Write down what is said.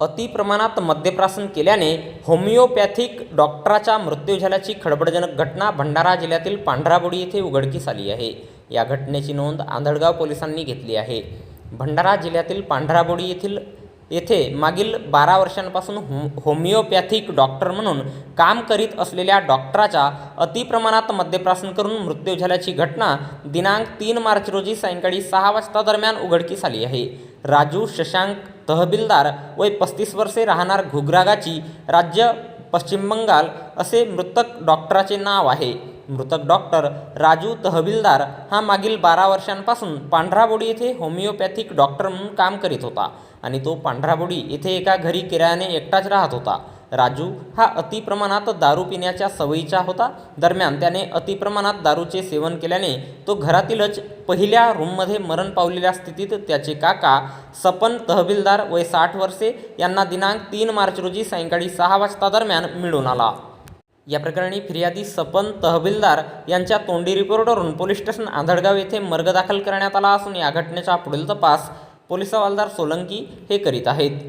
अतिप्रमाणात मद्यप्रासन केल्याने होमिओपॅथिक डॉक्टराचा मृत्यू झाल्याची खळबळजनक घटना भंडारा जिल्ह्यातील पांढराबोडी येथे उघडकीस आली आहे. या घटनेची नोंद आंधळगाव पोलिसांनी घेतली आहे. भंडारा जिल्ह्यातील पांढराबोडी येथील येथे मागील बारा वर्षांपासून हो होमिओपॅथिक डॉक्टर म्हणून काम करीत असलेल्या डॉक्टराचा अतिप्रमाणात मद्यप्रासन करून मृत्यू झाल्याची घटना दिनांक तीन मार्च रोजी सायंकाळी सहा वाजता दरम्यान उघडकीस आली आहे. राजू शशांक तहबिलदार वय पस्तीस वर्षे राहणार घुगरागाची राज्य पश्चिम बंगाल असे मृतक डॉक्टराचे नाव आहे. मृतक डॉक्टर राजू तहबिलदार हा मागील बारा वर्षांपासून पांढराबोडी येथे होमिओपॅथिक डॉक्टर म्हणून काम करीत होता आणि तो पांढराबोडी येथे एका घरी किरायाने एकटाच राहत होता. राजू हा अतिप्रमाणात दारू पिण्याच्या सवयीचा होता. दरम्यान त्याने अतिप्रमाणात दारूचे सेवन केल्याने तो घरातीलच पहिल्या रूममध्ये मरण पावलेल्या स्थितीत त्याचे काका सपन तहबिलदार वय साठ वर्षे यांना दिनांक तीन मार्च रोजी सायंकाळी सहा वाजता दरम्यान मिळून आला. या प्रकरणी फिर्यादी सपन तहबीलदार यांच्या तोंडी रिपोर्टवरून पोलीस स्टेशन आंधळगाव येथे मर्ग दाखल करण्यात आला असून या घटनेचा पुढील तपास पोलीस हवालदार सोलंकी हे करीत आहेत.